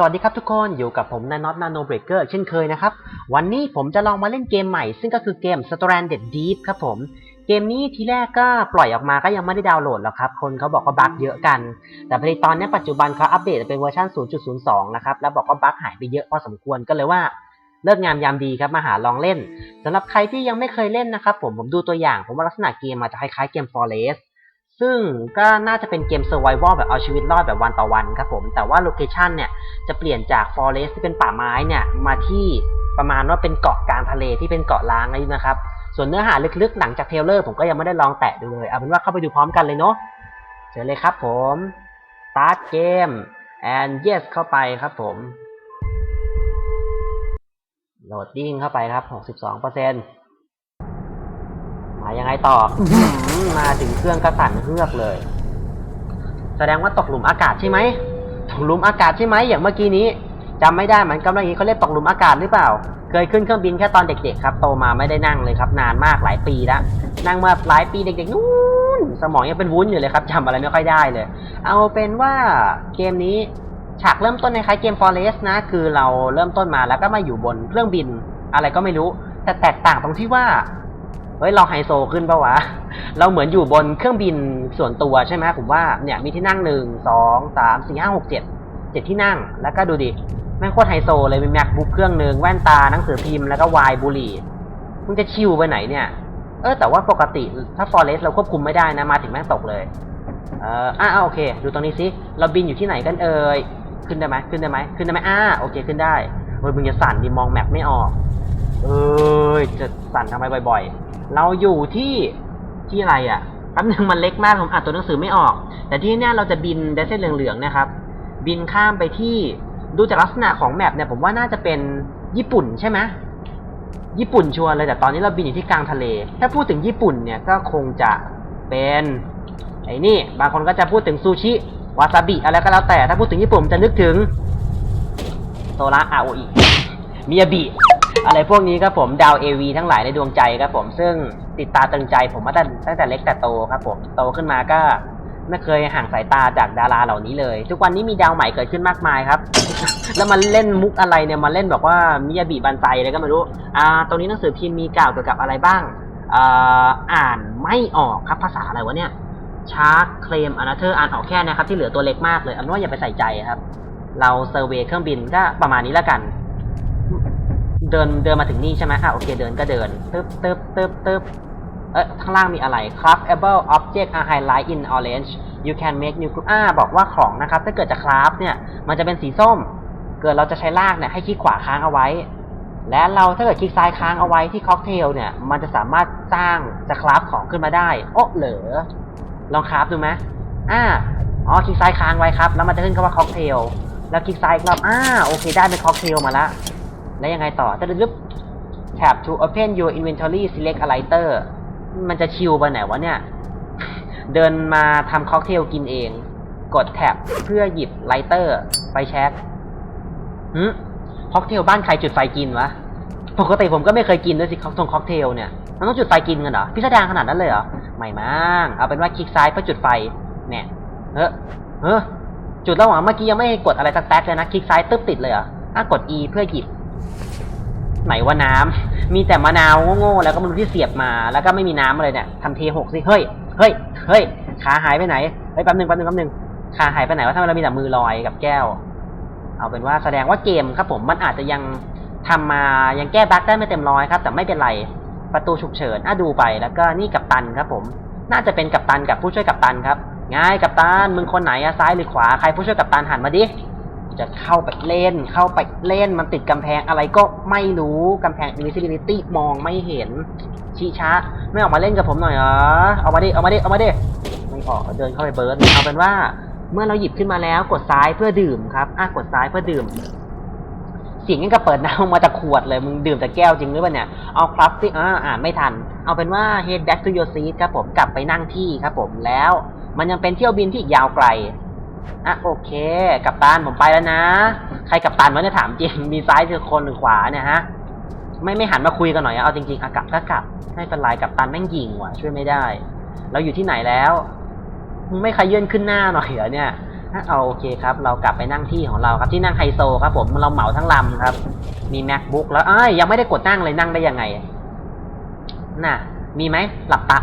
สวัสดีครับทุกคนอยู่กับผมนายน็อตนาโนเบรกเกอร์เช่นเคยนะครับ วันนี้ผมจะลองมาเล่นเกมใหม่ ซึ่งก็คือเกม Stranded Deep ครับผม เกมนี้ทีแรกก็ปล่อยออกมาก็ยังไม่ได้ดาวน์โหลดหรอกครับ คนเขาบอกว่าบั๊กเยอะกัน แต่พอดีตอนนี้ปัจจุบันเขาอัปเดตเป็นเวอร์ชัน0.02 นะครับ แล้วบอกว่าบั๊กหายไปเยอะพอสมควรก็เลยว่าเลิกงามยามดีครับมาหาลองเล่นสำหรับใครที่ยังไม่เคยเล่นนะครับผมผมดูตัวอย่างผมว่าลักษณะเกมมาจะคล้ายๆเกม Forest ซึ่งก็น่าจะเป็นเกม Survival แบบเอาชีวิตรอดแบบวันต่อวันครับผมแต่ว่าโลเคชันเนี่ยจะเปลี่ยนจาก Forest ที่เป็นป่าไม้เนี่ยมาที่ประมาณว่าเป็นเกาะกลางทะเลที่เป็นเกาะล้างอะไรนะครับ ส่วนเนื้อหาลึกๆ หลังจากเทเลอร์ผมก็ยังไม่ได้ลองแตะดูเลย เอาเป็นว่าเข้าไปดูพร้อมกันเลยเนาะเชิญเลยครับผม start game and yes เข้าไปครับผม โหลดดิ้งเข้าไปครับ 62%มายังไงต่ออื้อหือมาถึงเครื่องกระสั่นเฮือกเลย แสดงว่าตกหลุมอากาศใช่ไหมตกหลุมอากาศใช่ไหมอย่างเมื่อกี้นี้จำไม่ได้เหมือนกับเมื่อกี้เขาเรียกตกหลุมอากาศหรือเปล่า เคยขึ้นเครื่องบินแค่ตอนเด็กๆครับ โตมาไม่ได้นั่งเลยครับ นานมากหลายปีแล้วนั่งมาหลายปีเด็กๆนู้นสมองยังเป็นวุ้นอยู่เลยครับจำอะไรไม่ค่อยได้เลย เอาเป็นว่าเกมนี้ฉากเริ่มต้นในคล้ายเกม Forest นะ คือเราเริ่มต้นมาแล้วก็มาอยู่บนเครื่องบินอะไรก็ไม่รู้ แต่แตกต่างตรงที่ว่า เฮ้ยเราไฮโซขึ้นปะวะ เราเหมือนอยู่บนเครื่องบินส่วนตัวใช่ไหมผมว่าเนี่ยมีที่นั่งหนึ่งสองสามสี่ห้าหกเจ็ดเจ็ดที่นั่ง แล้วก็ดูดิแม่งโคตรไฮโซเลยมี MacBook เครื่องหนึ่งแว่นตาหนังสือพิมพ์แล้วก็วน์บุหรี่มึงจะชิลไปไหนเนี่ย เออแต่ว่าปกติถ้า Forest เราควบคุมไม่ได้นะมาถึงแม่งตกเลย เอออะโอเค ดูตรงนี้สิเราบินอยู่ที่ไหนกันเอ่ยขึ้นได้ไหมขึ้นได้ไหมขึ้นได้ไหมอ่าโอเคขึ้นได้เฮ้ยมึงจะสั่นดิมองแมปไม่ออก เอ้ยจะสั่นทำไมบ่อย ๆ เราอยู่ที่ที่อะไรอะ่ะแป๊บนึงมันเล็กมากผมอ่านตัวหนังสือไม่ออก แต่ที่เนี่ยเราจะบินได้เส้นเหลืองๆนะครับ บินข้ามไปที่ดูจากลักษณะของแมปเนี่ยผมว่าน่าจะเป็นญี่ปุ่นใช่ไหมญี่ปุ่นชัวร์เลยแต่ตอนนี้เราบินอยู่ที่กลางทะเล ถ้าพูดถึงญี่ปุ่นเนี่ยก็คงจะเป็นไอ้นี่บางคนก็จะพูดถึงซูชิวาซาบิอะไรก็แล้วแต่ถ้าพูดถึงญี่ปุ่นผมจะนึกถึงโซระอาโออิมิยาบิ อะไรพวกนี้ครับผมดาวเอวีทั้งหลายในดวงใจครับผม ซึ่งติดตาตึงใจผมมาตั้งตั้งแต่เล็กแต่โตครับผมโตขึ้นมาก็ไม่เคยห่างสายตาจากดาราเหล่านี้เลย ทุกวันนี้มีดาวใหม่เกิดขึ้นมากมายครับ แล้วมันเล่นมุกอะไรเนี่ยมาเล่นบอกว่ามิยาบิบันไซอะไรก็ไม่รู้ อ่า ตรงนี้หนังสือพิมพ์มีกล่าวเกี่ยวกับอะไรบ้าง อ่า อ่านไม่ออกครับภาษาอะไรวะเนี่ยชาร์คเคลมอนาเธอร์อ่านออกแค่นะครับ ที่เหลือตัวเล็กมากเลยอันว่าอย่าไปใส่ใจครับ เราเซอร์เวยเครื่องบินก็ประมาณนี้แล้วกัน เดินเดินมาถึงนี่ใช่ไหมอะโอเคเดินก็เดินตึ๊บตึ๊บตึ๊บตึ๊บเอ๊ะข้างล่างมีอะไร craftable object are highlight in orange you can make new group อ่าบอกว่าของนะครับ ถ้าเกิดจะคราฟเนี่ย มันจะเป็นสีส้ม เกิดเราจะใช้ลากเนี่ยให้คลิกขวาค้างเอาไว้ และเราถ้าเกิดคลิกซ้ายค้างเอาไว้ที่ค็อกเทลเนี่ย มันจะสามารถสร้างจะคราฟของขึ้นมาได้ โอ้เหรอลองคราฟดูไหมอ่าอ๋อคลิกซ้ายค้างไว้ครับ แล้วมันจะขึ้นคำว่าค็อกเทล แล้วคลิกซ้ายอีกรอบ อ่า โอเค ได้เป็นค็อกเทลมาแล้ว แล้วยังไงต่อจะดึบ tab to open your inventory select a lighter มันจะชิลไปไหนวะเนี่ย เดินมาทำค็อกเทลกินเอง กดแท็บเพื่อหยิบไลเตอร์ไฟแช็กหืมค็อกเทลบ้านใครจุดไฟกินวะ ปกติผมก็ไม่เคยกินด้วยสิค็อกทงค็อกเทลเนี่ย มันต้องจุดไฟกินกันเหรอ พิสดารขนาดนั้นเลยเหรอ ไม่มั้ง เอาเป็นว่าคลิกซ้ายเพื่อจุดไฟ เนี่ย เฮ้อเฮ้อจุดแล้วเหรอเมื่อกี้ยังไม่กดอะไรสักแป๊กเลยนะ คลิกซ้ายตึ๊บติดเลยเหรออะกด E เพื่อหยิบ ไหนว่าน้ำมีแต่มะนาวโง่ๆแล้วก็มันที่เสียบมา แล้วก็ไม่มีน้ำอะไรเนี่ยทำเทหกสิเฮ้ยเฮ้ยเฮ้ยขาหายไปไหนเฮ้ยแป๊บนึงแป๊บนึงแป๊บนึงขาหายไปไหนว่าทำไมเรามีแต่มือลอยกับแก้ว เอาเป็นว่าแสดงว่าเกมครับ ผมมันอาจจะยังทำมายังแก้บั๊กได้ไม่เต็มร้อยครับ แต่ไม่เป็นไรประตูฉุกเฉินอะดูไปแล้วก็นี่กับตันครับ ผม น่าจะเป็นกัปตันกับผู้ช่วยกัปตันครับ ง่ายกัปตันมึงคนไหนอะซ้ายหรือขวาใครผู้ช่วยกัปตันหันมาดิ จะเข้าไปเล่น เข้าไปเล่นมันติดกำแพงอะไรก็ไม่รู้กำแพง invisibility มองไม่เห็นชี้ช้า ไม่ออกมาเล่นกับผมหน่อยเหรอเอามาดิเอามาดิเอามาดิไม่ออกเดินเข้าไปเบิร์ดเอาเป็นว่า เมื่อเราหยิบขึ้นมาแล้วกดซ้ายเพื่อดื่มครับอะกดซ้ายเพื่อดื่มเสียงกับเปิดน้ำมาจากขวดเลยมึงดื่มจากแก้วจริงหรือเปล่าเนี่ยเอาพลาสติกอ่าอ่านไม่ทัน เอาเป็นว่า head back to your seat ครับผมกลับไปนั่งที่ครับผมแล้ว มันยังเป็นเที่ยวบินที่ยาวไกล อะโอเค กัปตันผมไปแล้วนะ ใครกัปตันวะเนี่ยถามจริง มีซ้ายคือคนหรือขวาเนี่ยฮะ ไม่ไม่หันมาคุยกันหน่อยเอาจริงๆอะกลับก็กลับไม่เป็นไรกัปตันแม่งยิงว่ะ ช่วยไม่ได้ เราอยู่ที่ไหนแล้วมึงไม่ขยื่นขึ้นหน้าหน่อยเหรอเนี่ยอ่เอาโอเคครับ เรากลับไปนั่งที่ของเราครับที่นั่งไฮโซครับ ผมเราเหมาทั้งลำครับ มี macbook แล้วอ้ยยังไม่ได้กดนั่งเลยนั่งได้ยังไงน่ะ มีไหมหลับตา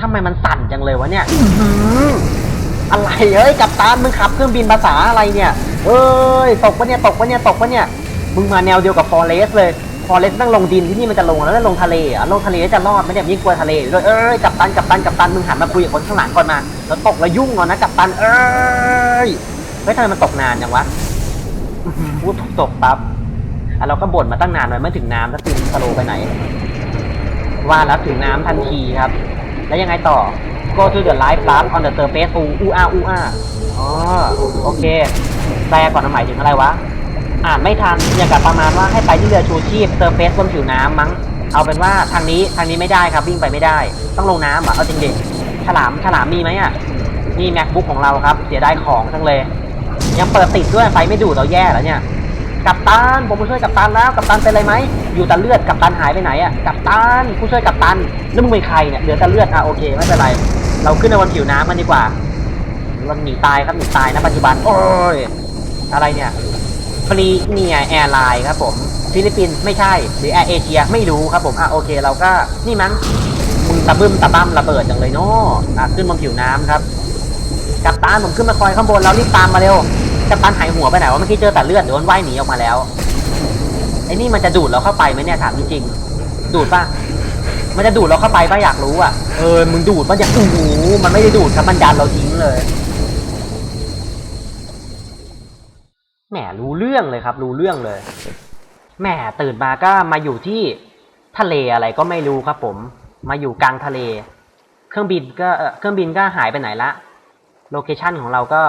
ทำไมมันสั่นจังเลยวะเนี่ย อะไรเอ้ยกัปตันมึงขับเครื่องบินภาษาอะไรเนี่ยเอ้ยตกปะเนี่ยตกปะเนี่ยตกปะเนี่ยมึงมาแนวเดียวกับฟอเรสเลยฟอเรสนั่งลงดินที่นี่มันจะลงแล้วลงทะเลอะลงทะเลแล้วจะรอดไมเนี่ยยิ่งกลัวทะเลอยู่ด้วยเอ้ยกัปตันกัปตันกัปตันมึงหันมาคุยกับคนข้างหลังก่อนมาแล้วตกแล้วยุ่งเอานะกัปตันเอ้ยเฮ้ยทำไมมันตกนานจังวะหือพูดตกปั๊บอะเราก็บ่นมาตั้งนานเลยไม่ถึงน้ำแล้วตีนสโลไปไหน ว่าแล้วถึงน้ำทันทีครับ แล้วยังไงต่อ go to the life raft on the surface อูอูอาอูอาอ๋อโอเคแปลก่อนหมายถึงอะไรวะ อ่านไม่ทันอย่างกับประมาณว่าให้ไปที่เรือชูชีพ surface บนผิวน้ำมั้ง เอาเป็นว่าทางนี้ทางนี้ไม่ได้ครับวิ่งไปไม่ได้ ต้องลงน้ำอะเอาจริงดิฉลามฉลามมีไหมอะนี่ macbook ของเราครับเสียดายของจังเลย ยังเปิดติดด้วยไฟไม่ดูดเราแย่แล้วเนี่ยกัปตันผมมาช่วยกัปตันแล้วกัปตันเป็นไรไหมอยู่แต่เลือดกัปตันหายไปไหนอะกัปตันผู้ช่วยกัปตันแล้วมึงเป็นใครเนี่ยเหลือแต่เลือดอะโอเคไม่เป็นไร เราขึ้นในบนผิวน้ำมันดีกว่าเราหนีตายครับหนีตายนะปัจจุบัน โอ้ย อะไรเนี่ยฟรีเนียแอร์ไลน์ครับผมฟิลิปปินส์ไม่ใช่ หรือแอร์เอเชียไม่รู้ครับผม อะโอเค เราก็นี่มั้งมึงตะบึ้มตะบั้มระเบิดจังเลยเนาะอะขึ้นบนผิวน้ำครับ กัปตันผมขึ้นมาคอยข้างบนแล้วรีบตามมาเร็วกัปตันหายหัวไปไหนวะเมื่อกี้เจอแต่เลือดเดี๋ยวมันว่ายหนีออกมาแล้วไอ้นี่มันจะดูดเราเข้าไปไหมเนี่ยถามจริงๆดูดป่ะ มันจะดูดเราเข้าไปป่ะอยากรู้อะ เออ มึงดูดป่ะอย่างโอ้โหมันไม่ได้ดูดครับ มันดันเราทิ้งเลย แหมรู้เรื่องเลยครับ รู้เรื่องเลย แหมตื่นมาก็มาอยู่ที่ทะเลอะไรก็ไม่รู้ครับผม มาอยู่กลางทะเล เครื่องบินก็เอ่อเครื่องบินก็หายไปไหนละ โลเคชันของเราก็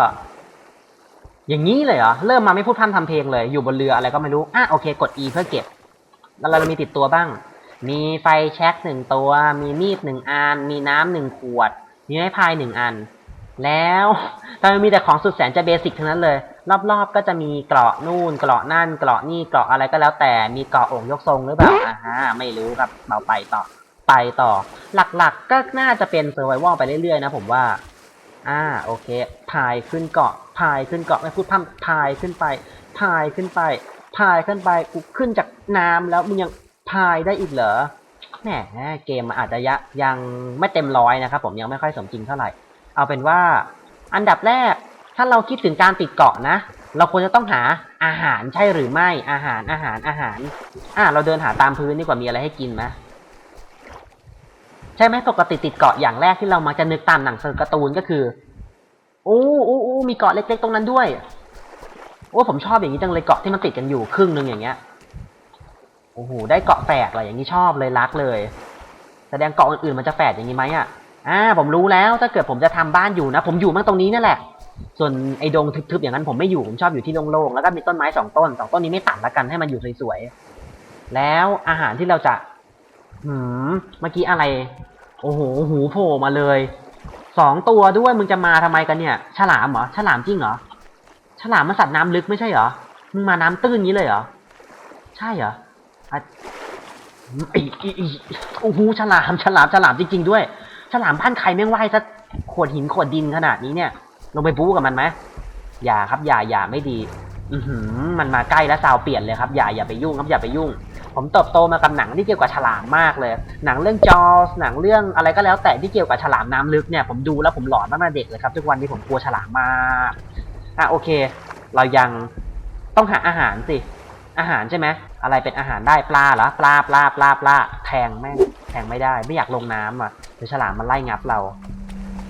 อย่างนี้เลยเหรอ เริ่มมาไม่พูดพร่ำทำเพลงเลย อยู่บนเรืออะไรก็ไม่รู้ อะโอเค กด E เพื่อเก็บ แล้วเรามีติดตัวบ้าง มีไฟแช็กหนึ่งตัว มีมีดหนึ่งอัน มีน้ำหนึ่งขวด มีไม้พายหนึ่งอัน แล้วทำไมมีแต่ของสุดแสนจะเบสิกทั้งนั้นเลย รอบๆ ก็จะมีเกราะนู่น เกราะนั่น เกราะนี่ เกราะอะไรก็แล้วแต่ มีเกราะองค์ยกทรงหรือเปล่าอ่าฮะไม่รู้ครับเราไปต่อ ไปต่อ หลักๆ ก็น่าจะเป็นเซอร์ไว a l ไปเรื่อยๆ นะผมว่า อ่า โอเค พายขึ้นเกาะ พายขึ้นเกาะ ไม่พูดพร่ำพายขึ้นไป พายขึ้นไป พายขึ้นไป กูขึ้นจากน้ำแล้วมึงยัง พายได้อีกเหรอแหมเกมมันอาจจะยะยังไม่เต็มร้อยนะครับ ผมยังไม่ค่อยสมจริงเท่าไหร่ เอาเป็นว่า อันดับแรก ถ้าเราคิดถึงการติดเกาะนะ เราควรจะต้องหาอาหารใช่หรือไม่อาหารอาหารอาหาร อ่า เราเดินหาตามพื้นดีกว่ามีอะไรให้กินไหมใช่ไหมปกติติดเกาะอย่างแรกที่เรามักจะนึกตามหนังสือการ์ตูนก็คืออู้อู้อู้มีเกาะเล็ก ๆ ตรงนั้นด้วยโอ้ผมชอบอย่างนี้จังเลยเกาะที่มันติดกันอยู่ครึ่งหนึ่งอย่างเงี้ย โอ้โห ได้เกาะแฝดอะไรอย่างนี้ชอบเลยรักเลย แสดงเกาะอื่นๆมันจะแฝดอย่างนี้ไหมอะ อ่า ผมรู้แล้ว ถ้าเกิดผมจะทำบ้านอยู่นะ ผมอยู่มั่งตรงนี้นั่นแหละ ส่วนไอ้ดงทึบๆอย่างนั้นผมไม่อยู่ ผมชอบอยู่ที่โล่งๆ แล้วก็มีต้นไม้สองต้นสองต้นนี้ไม่ตัดละกันให้มันอยู่สวยๆ แล้วอาหารที่เราจะ หืม เมื่อกี้อะไร โอ้โห หูโผล่มาเลย สองตัวด้วย มึงจะมาทำไมกันเนี่ย ฉลามเหรอ ฉลามจริงเหรอ ฉลามมันสัตว์น้ำลึกไม่ใช่เหรอ มึงมาน้ำตื้นงี้เลยเหรอ ใช่เหรอ ไอ้ไอ้ไอ้โอ้โหฉลามฉลามฉลามจริง ๆ ด้วย ฉลามพันใครแม่งว่ายซะขวดหินขวดดินขนาดนี้เนี่ย ลงไปบู๊กับมันไหมอย่าครับอย่าอย่าไม่ดี อือหือมันมาใกล้แล้วซาวเปลี่ยนเลยครับอย่าอย่าไปยุ่งครับอย่าไปยุ่ง ผมเติบโตมากับหนังที่เกี่ยวกับฉลามมากเลย หนังเรื่องจอสหนังเรื่องอะไรก็แล้วแต่ที่เกี่ยวกับฉลามน้ำลึกเนี่ยผมดูแล้วผมหลอนมาตั้งแต่เด็กเลยครับ ทุกวันนี้ผมกลัวฉลามมากอะโอเค เรายังต้องหาอาหารสิอาหารใช่ไหม อะไรเป็นอาหารได้ปลาเหรอปลาปลาปลาปลาแทงแม่งแทงไม่ได้ ไม่อยากลงน้ำอะเดี๋ยวฉลามมันไล่งับเรา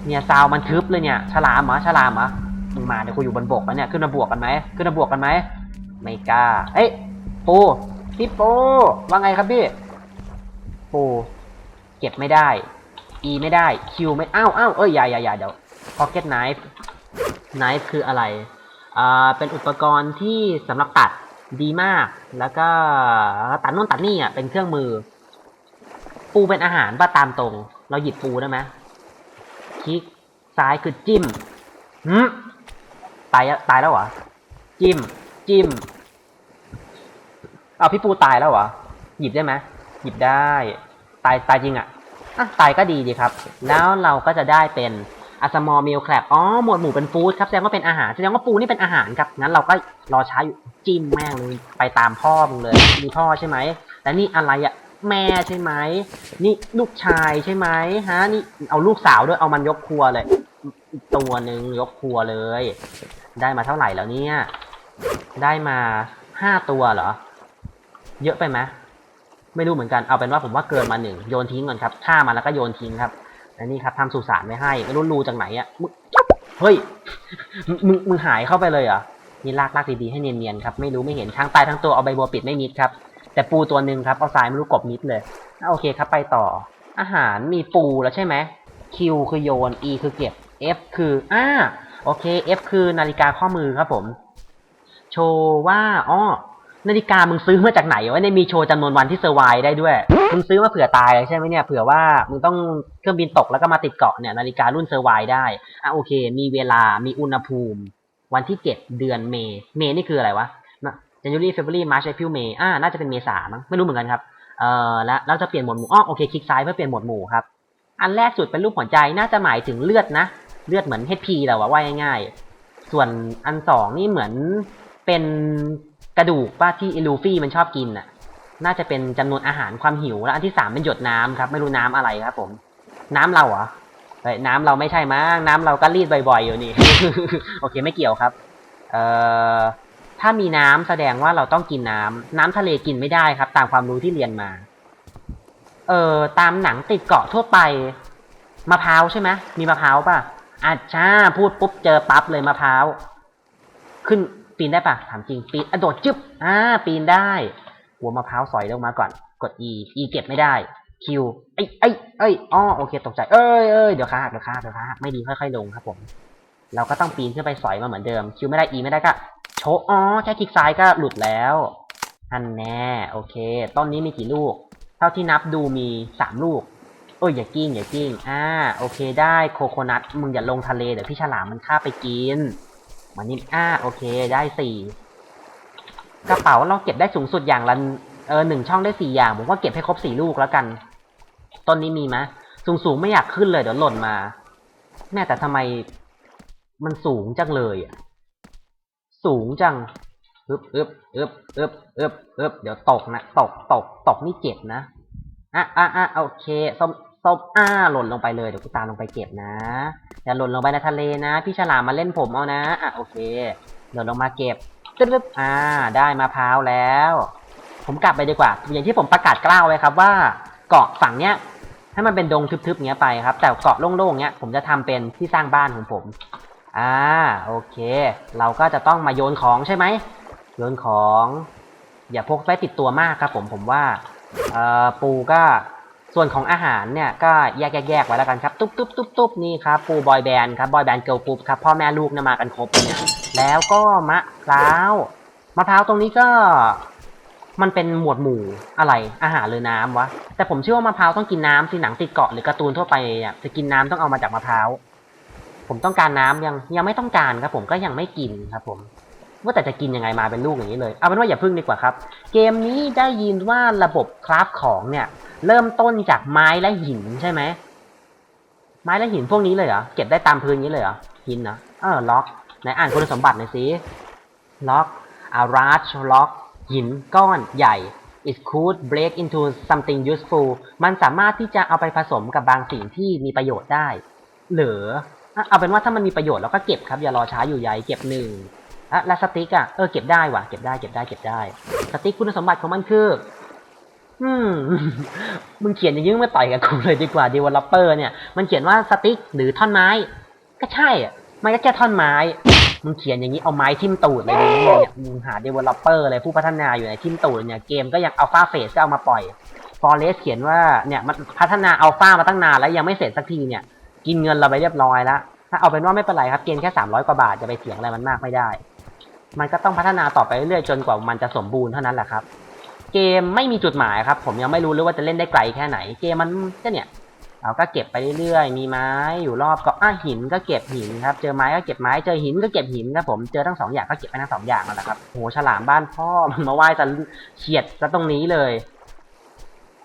เนี่ยซาวมันทึบเลยเนี่ย ฉลามเหรอฉลามเหรอมึงมาเดี๋ยวกูอยู่บนบกแล้วเนี่ยขึ้นมาบวกกันไหมขึ้นมาบวกกันไหมไม่กล้าเอ้ยปูพี่ปูว่าไงครับพี่ปูเก็บไม่ได้ E ไม่ได้ Q ไม่อ้าวอ้าวเอ้ยอย่าอย่าอย่าเดี๋ยว pocket knife knife คืออะไรอ่าเป็นอุปกรณ์ที่สำหรับตัด ดีมาก แล้วก็ตัดนู่นตัดนี่อะเป็นเครื่องมือ ปูเป็นอาหารป่ะตามตรง เราหยิบปูได้ไหมคลิกซ้ายคือจิ้มหืมตายตายแล้วเหรอ จิ้ม จิ้ม เอาพี่ปูตายแล้วเหรอ หยิบได้ไหมหยิบได้ ตายตายจริงอะอะตายก็ดีดีครับ แล้วเราก็จะได้เป็น a small meal crab อ๋อ หมวดหมู่เป็นฟู้ดครับ แสดงว่าเป็นอาหาร แสดงว่าปูนี่เป็นอาหารครับ งั้นเราก็รอช้าอยู่ จิ้มแม่งเลย ไปตามพ่อมึงเลย มีพ่อใช่ไหม แต่นี่อะไรอะแม่ใช่ไหม นี่ลูกชายใช่ไหมฮะ นี่เอาลูกสาวด้วย เอามันยกครัวเลย ตัวหนึ่งยกครัวเลย ได้มาเท่าไหร่แล้วเนี่ย ได้มาห้าตัวเหรอ เยอะไปไหมไม่รู้เหมือนกัน เอาเป็นว่าผมว่าเกินมาหนึ่ง โยนทิ้งก่อนครับฆ่ามันแล้วก็โยนทิ้งครับ อันนี้ครับทำสุสานไว้ให้ไม่รู้รูจากไหนอะเฮ้ยมึงมึงหายเข้าไปเลยเหรอนี่ลากลากดีๆให้เนียนๆครับไม่รู้ไม่เห็นทั้งตายทั้งตัวเอาใบบัวปิดไม่มิดครับ แต่ปูตัวหนึ่งครับเอาทรายไม่รู้กบมิดเลยโอเคครับไปต่อ อาหารมีปูแล้วใช่ไหม Q คือโยน E คือเก็บ F คืออ่าโอเค F คือนาฬิกาข้อมือครับผม โชว่าอ้อ นาฬิกามึงซื้อมาจากไหนวะเนี่ยมีโชว์จำนวนวันที่เซอร์ไวได้ด้วย มึงซื้อมาเผื่อตายใช่ไหมเนี่ยเผื่อว่ามึงต้องเครื่องบินตกแล้วก็มาติดเกาะเนี่ยนาฬิการุ่นเซอร์ไวได้อะโอเค มีเวลามีอุณหภูมิ วันที่เจ็ดเดือนเมษเมนี่คืออะไรวะ January February March April May อ่าน่าจะเป็นเมษามั้งไม่รู้เหมือนกันครับเอ่อแล้วเราจะเปลี่ยนหมวดหมู่อ้อโอเคคลิกซ้ายเพื่อเปลี่ยนหมวดหมู่ครับอันแรกสุดเป็นรูปหัวใจน่าจะหมายถึงเลือดนะ เลือดเหมือน HP แหละว่าว่าง่ายๆส่วนอันสองนี่เหมือนเป็น กระดูกป้าที่ลูฟี่มันชอบกินน่ะ น่าจะเป็นจำนวนอาหารความหิวแล้วอันที่สามเป็นหยดน้ำครับ ไม่รู้น้ำอะไรครับ ผม น้ำเราเหรอเฮ้ยน้ำเราไม่ใช่มั้งน้ำเราก็รีดบ่อยๆอยู่นี่ โอเคไม่เกี่ยวครับ เอ่อถ้ามีน้ำแสดงว่าเราต้องกินน้ำน้ำทะเลกินไม่ได้ครับ ตามความรู้ที่เรียนมา เอ่อตามหนังติดเกาะทั่วไปมะพร้าวใช่ไหมมีมะพร้าวป่ะอาช่าพูดปุ๊บเจอปั๊บเลยมะพร้าวขึ้น ปีนได้ปะถามจริง ปีนอโดดจึ๊บอ่าปีนได้ หัวมะพร้าวสอยลงมาก่อน กด E E เก็บไม่ได้ Q ไอ้ไอ้ไอ้ยอ้อโอเค ตกใจ เอ้ยเอ้ยเดี๋ยวขาหักเดี๋ยวขาหักเดี๋ยวขาหักไม่ดีค่อยๆลงครับผม เราก็ต้องปีนขึ้นไปสอยมาเหมือนเดิม Q ไม่ได้ E ไม่ได้ก็โชว์อ๋อแค่คลิกซ้ายก็หลุดแล้วอันแน่โอเค ต้นนี้มีกี่ลูก เท่าที่นับดูมีสามลูกโอ้ยอย่ากิ้งอย่ากิ้งอ่าโอเคได้โคโคนัทมึงอย่าลงทะเลเดี๋ยวพี่ฉลามมันฆ่าไปกิน มันนี่อ่าโอเคได้สี่กระเป๋าเราเก็บได้สูงสุดอย่างละเออหนึ่งช่องได้สี่อย่าง ผมว่าเก็บให้ครบสี่ลูกแล้วกัน ต้นนี้มีไหมสูงสูงๆไม่อยากขึ้นเลยเดี๋ยวหล่นมา แม่แต่ทำไมมันสูงจังเลยอะสูงจังอึบอึบอึบอึบอึบอึบเดี๋ยวตกนะ ตกตกตกนี่เจ็บนะอะอะอะโอเคส้ม ส้มอ่าหล่นลงไปเลยเดี๋ยวกูตามลงไปเก็บนะอย่าหล่นลงไปในทะเลนะ พี่ฉลามมาเล่นผมเอานะอะโอเคหล่นลงมาเก็บตึ๊บอ่า ได้มะพร้าวแล้ว ผมกลับไปดีกว่า อย่างที่ผมประกาศกล้าวไว้ครับว่า เกาะฝั่งเนี้ยให้มันเป็นดงทึบๆเงี้ยไปครับ แต่เกาะโล่งๆเงี้ยผมจะทำเป็นที่สร้างบ้านของผมอ่าโอเค เราก็จะต้องมาโยนของใช่ไหมโยนของ อย่าพกไว้ติดตัวมากครับผมผมว่าเอ่อปูก็ ส่วนของอาหารเนี่ยก็แยกแยกๆไว้แล้วกันครับ ตุ๊บตุ๊บตุ๊บตุ๊บนี่ครับปูบอยแบนด์ครับบอยแบนด์เกิร์ลกรุ๊ปครับพ่อแม่ลูกเนี่ยมากันครบเนี่ยแล้วก็มะพร้าวมะพร้าวตรงนี้ก็มันเป็นหมวดหมู่อะไรอาหารหรือน้ำวะแต่ผมเชื่อว่ามะพร้าวต้องกินน้ำสิหนังติดเกาะหรือการ์ตูนทั่วไปอะจะกินน้ำต้องเอามาจากมะพร้าวผมต้องการน้ำยังยังไม่ต้องการครับผมก็ยังไม่กินครับผม ว่าแต่จะกินยังไงมาเป็นลูกอย่างนี้เลย เอาเป็นว่าอย่าพึ่งดีกว่าครับ เกมนี้ได้ยินว่าระบบคราฟของเนี่ย เริ่มต้นจากไม้และหินใช่ไหม ไม้และหินพวกนี้เลยเหรอ เก็บได้ตามพื้นนี้เลยเหรอ หินนะเออล็อกไหนอ่านคุณสมบัติหน่อยสิ ล็อก a large lock หินก้อนใหญ่ it could break into something useful มันสามารถที่จะเอาไปผสมกับบางสิ่งที่มีประโยชน์ได้ หรือ เอาเป็นว่าถ้ามันมีประโยชน์เราก็เก็บครับอย่ารอช้าอยู่ใหญ่เก็บหนึ่ง อะและสติ๊กอะเออเก็บได้ว่ะเก็บได้เก็บได้เก็บได้ สติ๊กคุณสมบัติของมันคือ อืมมึงเขียนอย่างนี้งไม่ต่อยกับกูเลยดีกว่า developer เนี่ยมันเขียนว่าสติ๊กหรือท่อนไม้ ก็ใช่อะมันก็แค่ท่อนไม้มึงเขียนอย่างนี้เอาไม้ทิ่มตูดเลยดูเนี่ยมึงหา developer เลยผู้พัฒนาอยู่ในทิ่มตูดเนี่ยเกมก็ยังอัลฟาเฟสก็เอามาปล่อย Forest เขียนว่าเนี่ยมันพัฒนาอัลฟามาตั้งนานแล้วยังไม่เสร็จสักทีเนี่ย กินเงินเราไปเรียบร้อยแล้วถ้าเอาเป็นว่าไม่เป็นไรครับเกมแค่สามร้อยกว่าบาทจะไปเถียงอะไรมันมากไม่ได้ มันก็ต้องพัฒนาต่อไปเรื่อยๆจนกว่ามันจะสมบูรณ์เท่านั้นแหละครับ เกมไม่มีจุดหมายครับ ผมยังไม่รู้เลยว่าจะเล่นได้ไกลแค่ไหน เกมมันก็เนี่ย เราก็เก็บไปเรื่อยๆ มีไม้อยู่รอบก็อะหินก็เก็บหินครับ เจอไม้ก็เก็บไม้ เจอหินก็เก็บหินครับผมเจอทั้งสองอย่างก็เก็บไปทั้งสองอย่างนั่นแหละครับโหฉลามบ้านพ่อมันมาไหว้จะเฉียดซะตรงนี้เลย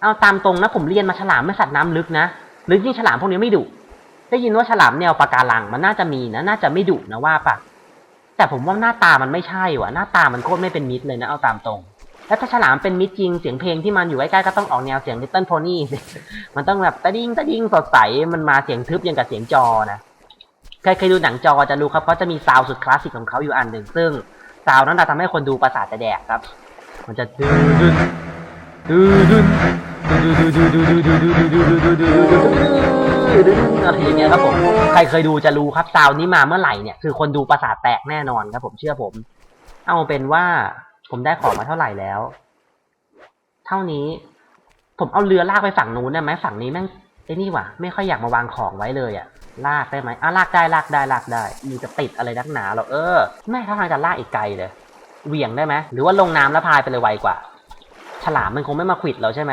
เอาตามตรงนะผมเรียนมาฉลามไม่สัตว์น้ำลึกนะหรือยิ่งฉลามพวกนี้ไม่ดุได้ยินว่าฉลามแนวปะการังมันน่าจะมีนะน่าจะไม่ดุนะว่าปะ แต่ผมว่าหน้าตามันไม่ใช่ว่ะ หน้าตามันโคตรไม่เป็นมิตรเลยนะเอาตามตรง แล้วถ้าฉลามเป็นมิตรจริงเสียงเพลงที่มันอยู่ใกล้ๆก็ต้องออกแนวเสียง Little Pony สิมันต้องแบบตะดิ้งตะดิ้งสดใสมันมาเสียงทึบอย่างกับเสียงจอนะใครเคยดูหนังจอจะรู้ครับเขาจะมีซาวด์สุดคลาสสิกของเขาอยู่อันหนึ่งซึ่งซาวด์นั้นจะทำให้คนดูประสาทจะแดกครับ มันจะดื้อดึนดื้อดึนดื้อดื้อดื้อดื้อดื้อดื้อดื้อดื้อดื้อดื้อดื้ อดื้อดื้อดื้อะไรอย่างเงี้ยครับผมใครเคยดูจะรู้ครับซาวนี้มาเมื่อไหร่เนี่ยคือคนดูประสาทแตกแน่นอนครับผมเชื่อผม เอาเป็นว่าผมได้ของมาเท่าไหร่แล้ว เท่านี้ ผมเอาเรือลากไปฝั่งนู้นได้ไหมฝั่งนี้แม่งไอ้นี่ว่ะไม่ค่อยอยากมาวางของไว้เลยอะลากได้ไหมอะลากได้ลากได้ลากได้มีจะติดอะไรนักหนาหรอเออไม่ถ้าทางจะลากอีกไกลเลยเหวี่ยงได้ไหมหรือว่าลงน้ำแล้วพายไปเลยไวกว่า ฉลามมันคงไม่มาขวิดเราใช่ไหม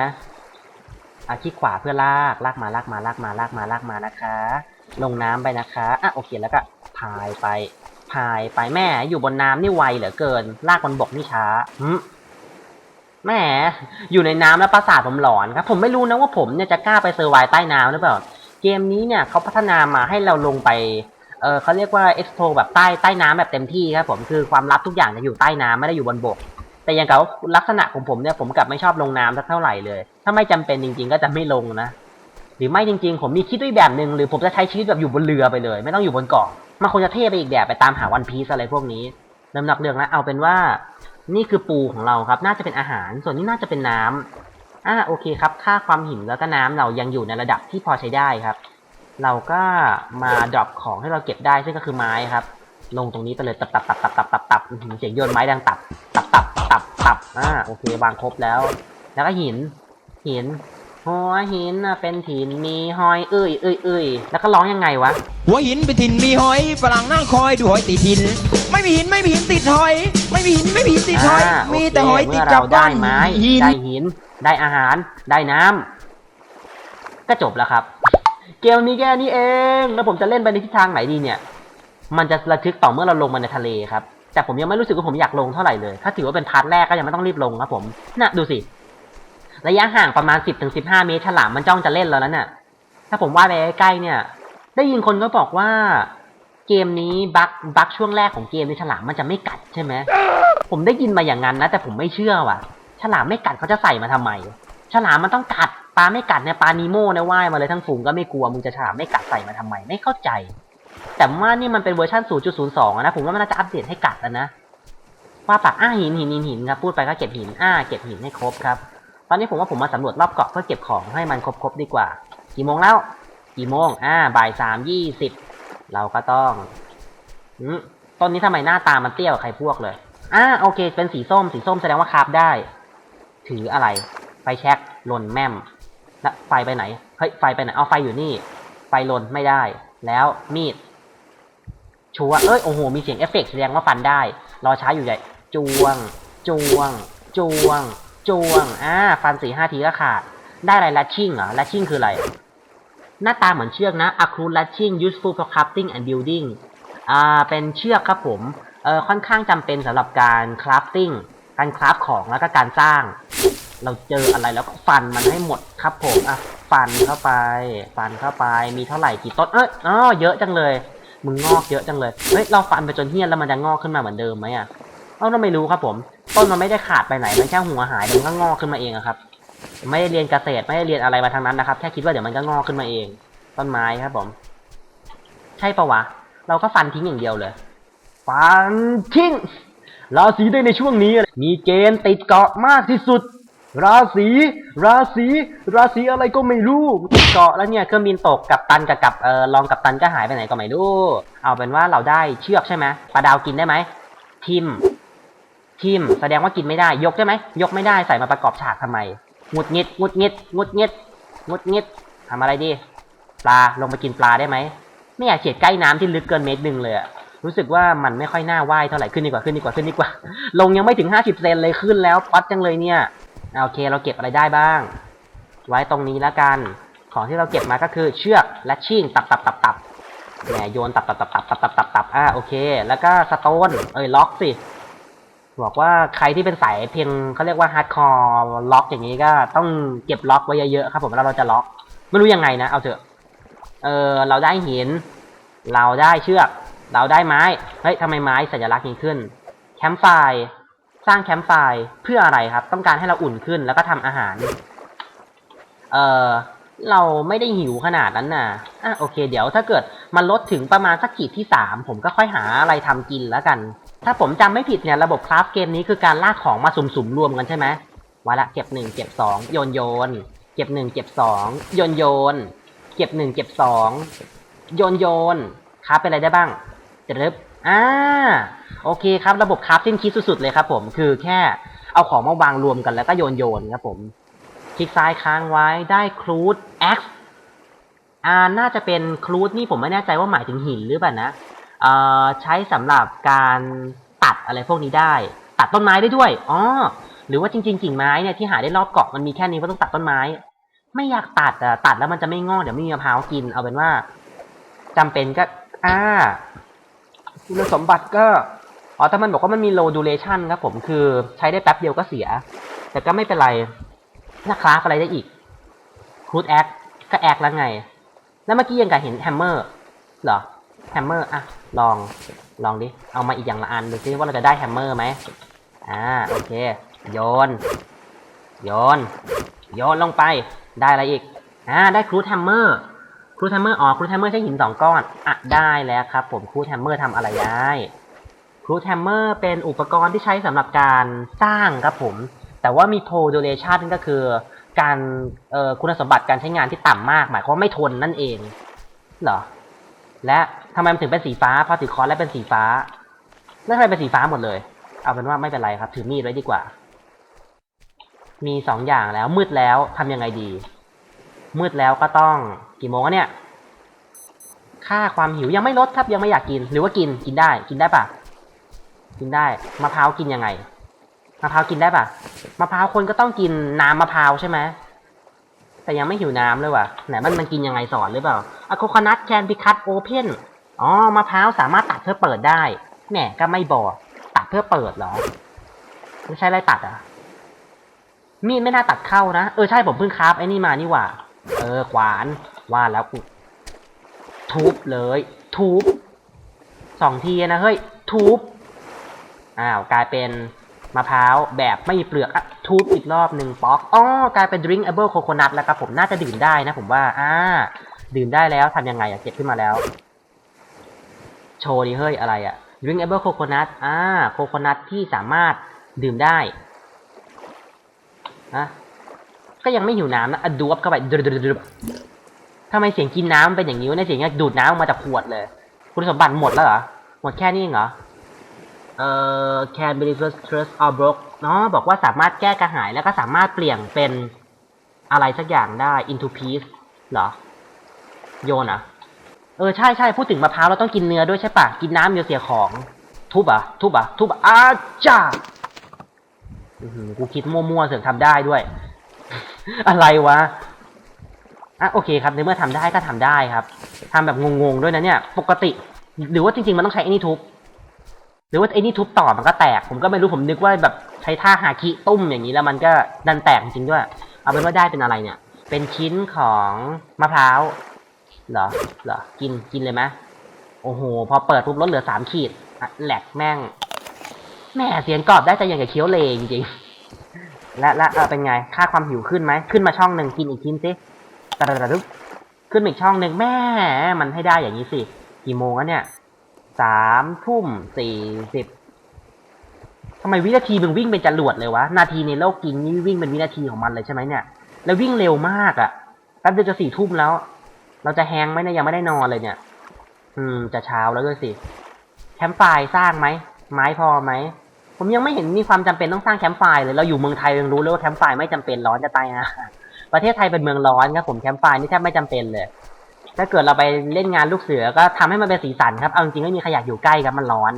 อะคลิกขวาเพื่อลาก ลากมาลากมาลากมาลากมาลากมานะคะ ลงน้ำไปนะคะ อะโอเคแล้วก็พายไป พายไปแม่อยู่บนน้ำนี่ไวเหลือเกิน ลากบนบกนี่ช้าหึแม่อยู่ในน้ำแล้วประสาทผมหลอนครับ ผมไม่รู้นะว่าผมเนี่ยจะกล้าไปเซอร์ไวใต้น้ำหรือเปล่า เกมนี้เนี่ยเขาพัฒนามาให้เราลงไป เออเขาเรียกว่า explore แบบใต้ใต้น้ำแบบเต็มที่ครับผมคือความลับทุกอย่างจะอยู่ใต้น้ำไม่ได้อยู่บนบก แต่อย่างกับลักษณะของผมเนี่ยผมกลับไม่ชอบลงน้ำสักเท่าไหร่เลย ถ้าไม่จำเป็นจริง ๆ ก็จะไม่ลงนะ หรือไม่จริง ๆ ผมมีคิดด้วยแบบหนึ่งหรือผมจะใช้ชีวิตแบบอยู่บนเรือไปเลย ไม่ต้องอยู่บนเกาะมันคงจะเท่ไปอีกแบบไปตามหาวันพีซอะไรพวกนี้เริ่มนักเรื่องแล้วเอาเป็นว่า นี่คือปูของเราครับ น่าจะเป็นอาหาร ส่วนนี้น่าจะเป็นน้ำอ่าโอเคครับ ค่าความหินแล้วก็น้ำเรายังอยู่ในระดับที่พอใช้ได้ครับ เราก็มาดรอปของให้เราเก็บได้ซึ่งก็คือไม้ครับ ลงตรงนี้ไปเลยตับตับตับตับตับตับตับอื้อหือเสียงโยนไม้ดังตับตับตับตับตับอ่าโอเควางครบแล้ว แล้วก็หิน หินหัวหินน่ะเป็นหินมีหอยเอ้ยเอ้ยเอ้ยแล้วก็ร้องยังไงวะ หัวหินไปถิ่นมีหอยฝรั่งนั่งคอยดูหอยติดหิน ไม่มีหินไม่มีหินติดหอย ไม่มีหินไม่มีหินติดหอยามีโเคแต่หอยติดเมื่อกับเราด้าได้นไม้หินได้หิน ได้อาหาร ได้น้ำก็จบแล้วครับ เกมนี้แค่นี้เอง แล้วผมจะเล่นไปในทิศทางไหนดีเนี่ย มันจะระทึกต่อเมื่อเราลงมาในทะเลครับ แต่ผมยังไม่รู้สึกว่าผมอยากลงเท่าไหร่เลย ถ้าถือว่าเป็นพาร์ทแรกก็ยังไม่ต้องรีบลงครับผม น่ะดูสิ ระยะห่างประมาณ 10-15 เมตรฉลามมันจ้องจะเล่นแล้วนะเนี่ยถ้าผมว่าไปใกล้ๆเนี่ย ได้ยินคนก็บอกว่าเกมนี้บั๊กบั๊กช่วงแรกของเกมในฉลามมันจะไม่กัดใช่ไหม ผมได้ยินมาอย่างนั้นนะ แต่ผมไม่เชื่อว่ะ ฉลามไม่กัดเขาจะใส่มาทำไม ฉลามมันต้องกัด ปลาไม่กัดเนี่ยปลานีโม่เนี่ยว่ายมาเลยทั้งฝูงก็ไม่กลัว มึงจะฉลามไม่กัดใส่มาทำไม ไม่เข้าใจ แต่ว่านี่มันเป็นเวอร์ชัน0.02อะนะ ผมว่ามันน่าจะอัปเดตให้กัดแล้วนะ ว่าปากอ้าหินหินหินหินครับ พูดไปก็เก็บหิน อ้า เก็บหินให้ครบครับ ตอนนี้ผมว่าผมมาสำรวจรอบเกาะเพื่อเก็บของให้มันครบๆดีกว่า กี่โมงแล้ว กี่โมง อ่า บ่ายสามยี่สิบ เราก็ต้องอืมต้นนี้ทำไมหน้าตามันเตี้ยกว่าใครพวกเลย อ่า โอเค เป็นสีส้ม สีส้มแสดงว่าคาบได้ ถืออะไร ไฟแช็กหล่นแม่ม แล้วไฟไปไหน เฮ้ย ไฟไปไหน เอาไฟอยู่นี่ ไฟหล่นไม่ได้ แล้วมีด ชัวเอ้ย โอ้โห มีเสียงเอฟเฟกต์แสดงว่าฟันได้ รอช้าอยู่ใหญ่จวง จวง จวง จวง อ่า ฟันสี่ห้าทีก็ขาด ได้อะไรลัชชิ่งเหรอลัชชิ่งคืออะไร หน้าตาเหมือนเชือกนะ a c r u latching useful for crafting and building อ่า เป็นเชือกครับผม เอ่อ ค่อนข้างจำเป็นสำหรับการ crafting การคราฟของแล้วก็การสร้าง เราเจออะไรแล้วก็ฟันมันให้หมดครับผม อะ ฟันเข้าไป ฟันเข้าไป มีเท่าไหร่กี่ต้น เอ้ยอ๋อเยอะจังเลย มึงงอกเยอะจังเลย เฮ้ย เราฟันไปจนเฮี้ยนแล้วมันจะงอกขึ้นมาเหมือนเดิมไหมอะ เอ้าเราไม่รู้ครับผม ต้นมันไม่ได้ขาดไปไหน มันแค่หัวหายเดี๋ยมันก็งอกขึ้นมาเองครับ ไม่ได้เรียนเกษตร ไม่ได้เรียนอะไรมาทางนั้นนะครับ แค่คิดว่าเดี๋ยวมันก็งอกขึ้นมาเอง ต้นไม้ครับผม ใช่ปะวะ เราก็ฟันทิ้งอย่างเดียวเลย ฟันทิ้งราศีได้ในช่วงนี้ มีเกณฑ์ติดเกาะมากที่สุด ราศีราศีราศีอะไรก็ไม่รู้ติดเกาะแล้วเนี่ยเครื่องบินตกกับตันกับกับเออรองกับตันก็หายไปไหนก็ไม่รู้เอาเป็นว่าเราได้เชือกใช่ไหมปลาดาวกินได้ไหมทิมทิมแสดงว่ากินไม่ได้ ยกได้ไหมยกไม่ได้ใส่มาประกอบฉากทำไมงุดงิดงุดงิดงุดงิดงุดงิดทำอะไรดี ปลาลงไปกินปลาได้ไหมไม่อยากเฉียดใกล้น้ำที่ลึกเกินเมตรหนึ่งเลยรู้สึกว่ามันไม่ค่อยน่าว่ายเท่าไหร่ขึ้นดีกว่าขึ้นดีกว่าขึ้นดีกว่า ลงยังไม่ถึงห้าสิบเซนเลยขึ้นแล้วป๊อตจังเลยเนี่ย โอเคเราเก็บอะไรได้บ้าง ไว้ตรงนี้แล้วกัน ของที่เราเก็บมาก็คือเชือกและชิ่งตับตับตับตับแหมโยนตับตับตับตับตับตับตับตับอะโอเค แล้วก็สโตนเอ้ยล็อกสิบอกว่าใครที่เป็นสายเพียงเขาเรียกว่าฮาร์ดคอร์ล็อกอย่างนี้ก็ต้องเก็บล็อกไว้เยอะๆครับผมแล้วเราจะล็อก ไม่รู้ยังไงนะ เอาเถอะเออเราได้หิน เราได้เชือก เราได้ไม้ เฮ้ยทำไมไม้สัญลักษณ์นี้ขึ้น แคมป์ไฟ สร้างแคมป์ไฟเพื่ออะไรครับ ต้องการให้เราอุ่นขึ้นแล้วก็ทำอาหาร เออเราไม่ได้หิวขนาดนั้นน่ะอะโอเค เดี๋ยวถ้าเกิดมันลดถึงประมาณสักขีดที่สามผมก็ค่อยหาอะไรทำกินแล้วกัน ถ้าผมจำไม่ผิดเนี่ยระบบคราฟเกมนี้คือการลากของมาสุ่มๆรวมกันใช่ไหมวาละเก็บหนึ่งเก็บสองโยนโยน เก็บหนึ่งเก็บสองโยนโยน เก็บหนึ่งเก็บสองโยนโยนคราฟเป็นอะไรได้บ้างจะรึบ อ่าโอเคครับระบบคราฟสิ้นคิดสุดๆเลยครับผมคือแค่เอาของมาวางรวมกันแล้วก็โยนโยนครับผม คลิกซ้ายค้างไว้ได้ครูด X อ่าน่าจะเป็นครูดนี่ผมไม่แน่ใจว่าหมายถึงหินหรือเปล่านะเอ่อใช้สำหรับการตัดอะไรพวกนี้ได้ ตัดต้นไม้ได้ด้วยอ๋อหรือว่าจริงๆกิ่งไม้เนี่ยที่หาได้รอบเกาะมันมีแค่นี้ว่าต้องตัดต้นไม้ ไม่อยากตัดอะตัดแล้วมันจะไม่งอกเดี๋ยวไม่มีมะพร้าวกิน เอาเป็นว่าจำเป็นก็อ่า คุณสมบัติก็อ๋อแต่มันบอกว่ามันมี low duration ครับผมคือใช้ได้แป๊บเดียวก็เสีย แต่ก็ไม่เป็นไรถ้าคราฟอะไรได้อีกครูดแอคก็แอคแล้วไง แล้วเมื่อกี้ยังกับเห็นแฮมเมอร์เหรอแฮมเมอร์อะลองลองดิ เอามาอีกอย่างละอันดูซิว่าเราจะได้แฮมเมอร์ไหมอ่าโอเค โยน โยน โยนลงไปได้อะไรอีกอ่าได้ครูดแฮมเมอร์ ครูแฮมเมอร์อ๋อครูแฮมเมอร์ใช้หินสองก้อนอะได้แล้วครับ ผมครูแฮมเมอร์ทำอะไรได้ครูแฮมเมอร์เป็นอุปกรณ์ที่ใช้สำหรับการสร้างครับผม แต่ว่ามี pro duration ก็คือ การเอ่อคุณสมบัติการใช้งานที่ต่ำมาก หมายความว่าไม่ทนนั่นเองเหรอ และทำไมมันถึงเป็นสีฟ้าพอถือคอนแล้วเป็นสีฟ้าแล้วทำไมเป็นสีฟ้าหมดเลย เอาเป็นว่าไม่เป็นไรครับ ถือมีดไว้ดีกว่า มีสองอย่างแล้วมืดแล้วทำยังไงดี มืดแล้วก็ต้องกี่โมงเนี่ย ค่าความหิวยังไม่ลดครับยังไม่อยากกิน หรือว่ากินกินได้ กินได้ปะกินได้มะพร้าวกินยังไงมะพร้าวกินได้ปะมะพร้าวคนก็ต้องกินน้ำมะพร้าวใช่ไหมแต่ยังไม่หิวน้ำเลยว่ะไหนมันมันกินยังไงสอนหรือเปล่าอะโคคนัทแคนพิคัตโอเพนอ๋อมะพร้าวสามารถตัดเพื่อเปิดได้แหมก็ไม่บอกตัดเพื่อเปิดหรอ ไม่ใช่ไรตัดอะมีดไม่น่าตัดเข้านะ เออใช่ผมเพิ่งคราฟไอ้นี่มานี่หว่า เออขวานว่าแล้วกูทุบเลย ทุบสองทีนะเฮ้ยทุบอ้าวกลายเป็นมะพร้าวแบบไม่มีเปลือกอะทุบอีกรอบหนึ่งป๊อกอ๋อกลายเป็น drinkable coconut แล้วครับผมน่าจะดื่มได้นะผมว่าอ่าดื่มได้แล้วทำยังไงอะเก็บขึ้นมาแล้ว โชว์ดิเฮ้ยอะไรอะ drinkable coconut อ่าโคโคนัทที่สามารถดื่มได้นะ ก็ยังไม่หิวน้ำนะอดูบเข้าไปดรบบดทำไมเสียงกินน้ำเป็นอย่างนี้วะในยเสียงเนี่ยดูดน้ำออกมาจากขวดเลย คุณสมบัติหมดแล้วเหรอ หมดแค่นี้เหรอ เอ่อ can be reversed trust or broke เนาะบอกว่าสามารถแก้กระหายแล้วก็สามารถเปลี่ยนเป็นอะไรสักอย่างได้ into piece เหรอ โยนอะ เออ ใช่ใช่พูดถึงมะพร้าวเราต้องกินเนื้อด้วยใช่ปะกินน้ำเดี๋ยวเสียของ ทุบอะทุบอะทุบอะอาจ้ากูคิดมั่วๆเสือกทำได้ด้วย อะไรวะอะโอเคครับในเมื่อทำได้ก็ทำได้ครับทำแบบงงๆด้วยนะเนี่ย ปกติ หรือว่าจริงๆมันต้องใช้ไอ้นี่ทุบหรือว่าไอ้นี่ทุบต่อมันก็แตก ผมก็ไม่รู้ผมนึกว่าแบบใช้ท่าฮาคิตุ้มอย่างนี้แล้วมันก็ดันแตกจริงๆด้วย เอาเป็นว่าได้เป็นอะไรเนี่ย เป็นชิ้นของมะพร้าวเหรอเหรอกินกินเลยไหมโอ้โห พอเปิดปุ๊บลดเหลือสามขีดแหลกแม่ง แม่เสียงกรอบได้แต่อย่างกับเคี้ยวเลจริง และและเออเป็นไง ค่าความหิวขึ้นไหม ขึ้นมาช่องหนึ่งกินอีกชิ้นสิตะระระรึบขึ้นอีกช่องหนึ่งแม่ มันให้ได้อย่างนี้สิ กี่โมงแล้วเนี่ยสามทุ่มสี่สิบทำไมวินาทีมึงวิ่งเป็นจรวดเลยวะ นาทีในโลกจริงนี่วิ่งเป็นวินาทีของมันเลยใช่ไหมเนี่ย แล้ววิ่งเร็วมากอะ่ะแป๊บเดียวจะสี่ทุ่มแล้ว เราจะแฮงไหมเนี่ยยังไม่ได้นอนเลยเนี่ย อืม จะเช้าแล้วด้วยสิ แคมป์ไฟสร้างไหม ไม้พอไหม ผมยังไม่เห็นมีความจำเป็นต้องสร้างแคมป์ไฟเลยเราอยู่เมืองไทยยังรู้เลยว่าแคมป์ไฟไม่จำเป็นร้อนจะตายนะประเทศไทยเป็นเมืองร้อนครับผมแคมป์ไฟนี่แทบไม่จำเป็นเลยถ้าเกิดเราไปเล่นงานลูกเสือก็ทำให้มันเป็นสีสันครับเอาจริงไม่มีใครอยากอยู่ใกล้ครับมันร้อน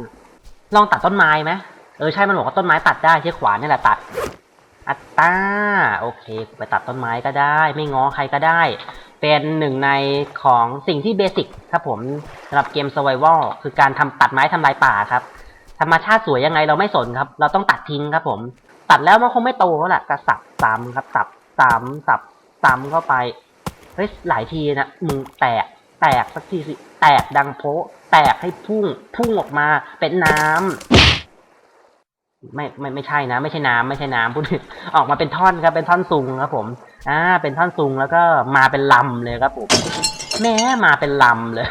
ลองตัดต้นไม้ไหมเออใช่มันบอกว่าต้นไม้ตัดได้ใช้ขวานนี่แหละตัดอัตตาโอเคไปตัดต้นไม้ก็ได้ ไม่ง้อใครก็ได้ เป็นหนึ่งในของสิ่งที่เบสิกครับผมสำหรับเกม survival คือการทำตัดไม้ทำลายป่าครับ ธรรมชาติสวยยังไงเราไม่สนครับ เราต้องตัดทิ้งครับ ผม ตัดแล้วมันคงไม่โตแล้วแหละก็สับซ้ำครับสับซ้ำสับซ้ำเข้าไปเฮ้ยหลายทีนะมึงแตก แตกสักทีสิแตกดังโพแตกให้พุ่ง พุ่งออกมาเป็นน้ำไม่ไม่ไม่ใช่นะ ไม่ใช่น้ำไม่ใช่น้ำพูดออกมาเป็นท่อนครับ เป็นท่อนซุงครับ ผมอ่าเป็นท่อนซุงแล้วก็มาเป็นลำเลยครับผมแม้มาเป็นลำเลย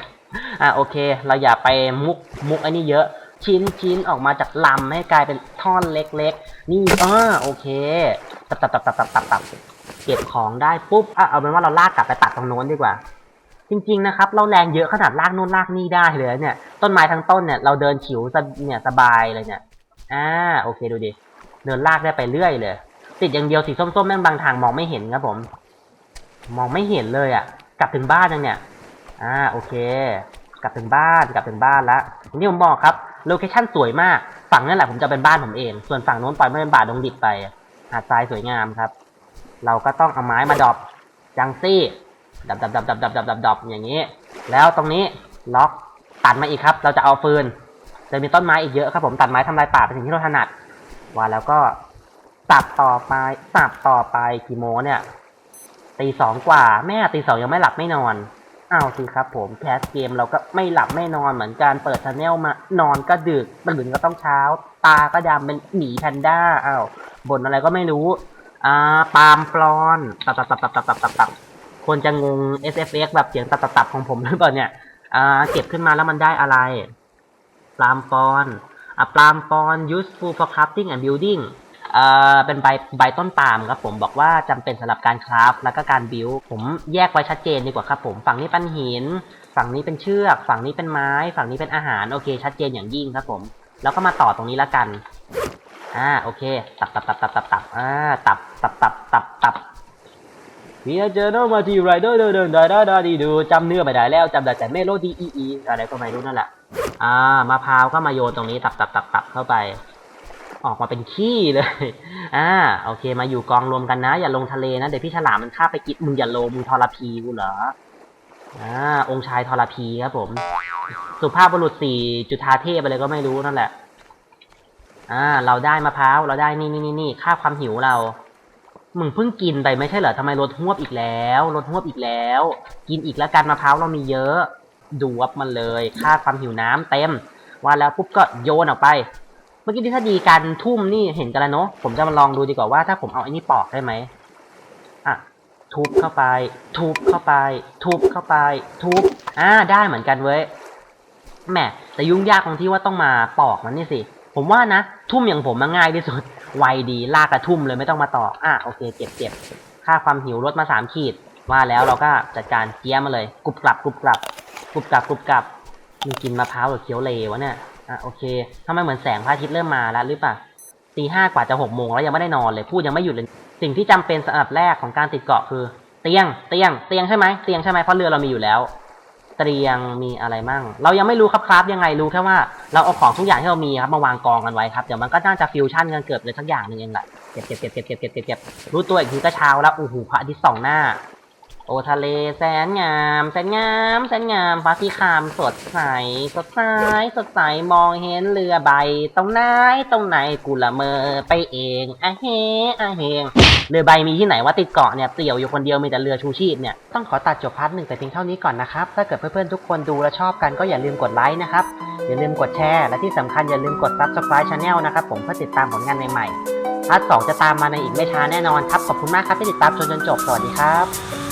อ่าโอเค เราอย่าไปมุกมุกอ้นี่เยอะ ชิ้นชิ้นออกมาจากลำให้กลายเป็นท่อนเล็กๆ นี่อ่าโอเค ตับตับตับตับตับตับตับเก็บของได้ปุ๊บอะเอาเป็นว่าเราลากกลับไปตัดตรงโน้นดีกว่า จริงๆนะครับ เราแรงเยอะขนาดลากโนู่นลากนี่ได้เลยเนี่ย ต้นไม้ทั้งต้นเนี่ยเราเดินฉิวสะเนี่ยสบายเลยเนี่ย อ่าโอเคดูดิ เดินลากได้ไปเรื่อยเลย ติดอย่างเดียวสีส้มๆแม่งบางทางมองไม่เห็นครับผม มองไม่เห็นเลยอะ กลับถึงบ้านยังเนี่ย อ่าโอเค กลับถึงบ้านกลับถึงบ้านแล้วที่ผมบอกครับ โลเคชั่นสวยมาก ฝั่งนั่นแหละผมจะเป็นบ้านผมเอง ส่วนฝั่งโน้นปล่อยไม่เป็นป่าดงดิบไป หาดทรายสวยงามครับ เราก็ต้องเอาไม้มาดอปจังซี่ดับดับดับดับดับดับดับดับอย่างนี้ แล้วตรงนี้ล็อกตัดมาอีกครับ เราจะเอาฟืนจะมีต้นไม้อีกเยอะครับผมตัดไม้ทำลายป่าเป็นสิ่งที่เราถนัดว่าแล้วก็สับต่อไปสับต่อไปกี่โมงเนี่ยตีสองกว่า แม่ตีสองยังไม่หลับไม่นอน อ้าวสิครับผมแคสเกมเราก็ไม่หลับไม่นอนเหมือนการเปิดชาแนลมานอนก็ดึกตื่นก็ต้องเช้า ตาก็ดำเป็นหมีแพนด้าอ้าวบ่นอะไรก็ไม่รู้ อ่าปาล์มปลอนตับตับตับตับตับตับตับตับคนจะงง SFX แบบเสียงตับตับตับของผมหรือเปล่าเนี่ยอ่าเก็บขึ้นมาแล้วมันได้อะไรปาล์มปอนอะปาล์มปอน useful for crafting and building เป็นใบใบต้นปาล์มครับผมบอกว่าจำเป็นสำหรับการคราฟแล้วก็การบิวผมแยกไว้ชัดเจนดีกว่าครับผมฝั่งนี้เป็นหิน ฝั่งนี้เป็นเชือก ฝั่งนี้เป็นไม้ ฝั่งนี้เป็นอาหารโอเค ชัดเจนอย่างยิ่งครับผมแล้วก็มาต่อตรงนี้ละกันอ่าโอเค ตับตับตับตับตับตับอ่าตับตับตับตับตับเมียเจอโนมาทีไรเดอร์เดินเดินได้ได้ได้ดีดูจำเนื้อไม่ได้แล้วจำได้แต่เมโลดีอีอีอะไรก็ไม่รู้นั่นแหละอ่ามะพร้าวก็มาโยนตรงนี้ตับตับตับตับเข้าไป ออกมาเป็นขี้เลย อ่า โอเค มาอยู่กองรวมกันนะ อย่าลงทะเลนะ เดี๋ยวพี่ฉลามมันฆ่าไปกินมึงอย่าลงมึงทรพีกูเหรอ อ่า องค์ชายทรพีครับผม สุภาพบุรุษสี่จุฑาเทพอะไรก็ไม่รู้นั่นแหละ อ่า เราได้มะพร้าว เราได้นี่นี่นี่นี่ค่าความหิวเรา มึงเพิ่งกินไปไม่ใช่เหรอทำไมลดหวบอีกแล้ว ลดหวบอีกแล้ว กินอีกแล้วกันมะพร้าวเรามีเยอะ ดูวับมันเลย ค่าความหิวน้ำเต็ม ว่าแล้วปุ๊บก็โยนออกไป มื่อกี้ที่ถ้าดีการทุ่มนี่เห็นกันแล้วเนาะผมจะมาลองดูดีกว่าว่าถ้าผมเอาไอ้นี่ปอกได้ไหมอะทุบเข้าไป ทุบเข้าไป ทุบเข้าไป ทุบอ่าได้เหมือนกันเว้ยแหมแต่ยุ่งยากตรงที่ว่าต้องมาปอกมันนี่สิ ผมว่านะ ทุ่มอย่างผมมันง่ายที่สุด ไวดีลากกระทุ่มเลยไม่ต้องมาตอกอะโอเคเจ็บเจ็บค่าความหิวลดมาสามขีด ว่าแล้วเราก็จัดการเกี้ยมาเลย กรุบกรับกรุบกรับกรุบกรับกรุบกรับมึงกินมะพร้าวหรือเคี้ยวเลวะเนี่ย่ะโอเคทำไมเหมือนแสงพระอาทิตย์เริ่มมาแล้วหรือเปล่าตีห้ากว่าจะหกโมงแล้วยังไม่ได้นอนเลยพูดยังไม่หยุดเลย สิ่งที่จำเป็นสำหรับแรกของการติดเกาะคือ เตียง เตียง เตียงใช่ไหมเตียงใช่ไหมเพราะเรือเรามีอยู่แล้ว เตียงมีอะไรมั่ง เรายังไม่รู้ครับครับยังไงรู้แค่ว่าเราเอาของทุกอย่างที่เรามีครับมาวางกองกันไว้ครับเดี๋ยวมันก็น่าจะฟิวชั่นกันเกิดเลยสักอย่างหนึ่งเองแหละเก็บเก็บเก็บเก็บเก็บเก็บเก็บเจ็บรู้ตัวอีกทีก็เช้าแล้วอู้หูพระอาทิตย์ส่องหน้า โอทะเลแสนงาม แสนงามแสนงามฟ้าสีคามสดใสสดใสสดใสมองเห็นเรือใบตรงไหนตรงไหนกูละเมอไปเองอะเฮอะเฮงเรือใบมีที่ไหนว่าติดเกาะเนี่ยเตี่ยวอยู่คนเดียวมีแต่เรือชูชีพเนี่ยต้องขอตัดจบพาร์ทหนึ่งแต่เพียงเท่านี้ก่อนนะครับถ้าเกิดเพื่อนๆทุกคนดูและชอบกันก็อย่าลืมกดไลค์นะครับอย่าลืมกดแชร์และที่สำคัญอย่าลืมกด subscribe channel นะครับผมเพื่อติดตามผลงานใหม่ๆพาร์ทสองจะตามมาในอีกไม่ช้าแน่นอนครับขอบคุณมากครับที่ติดตามจนจนจบสวัสดีครับ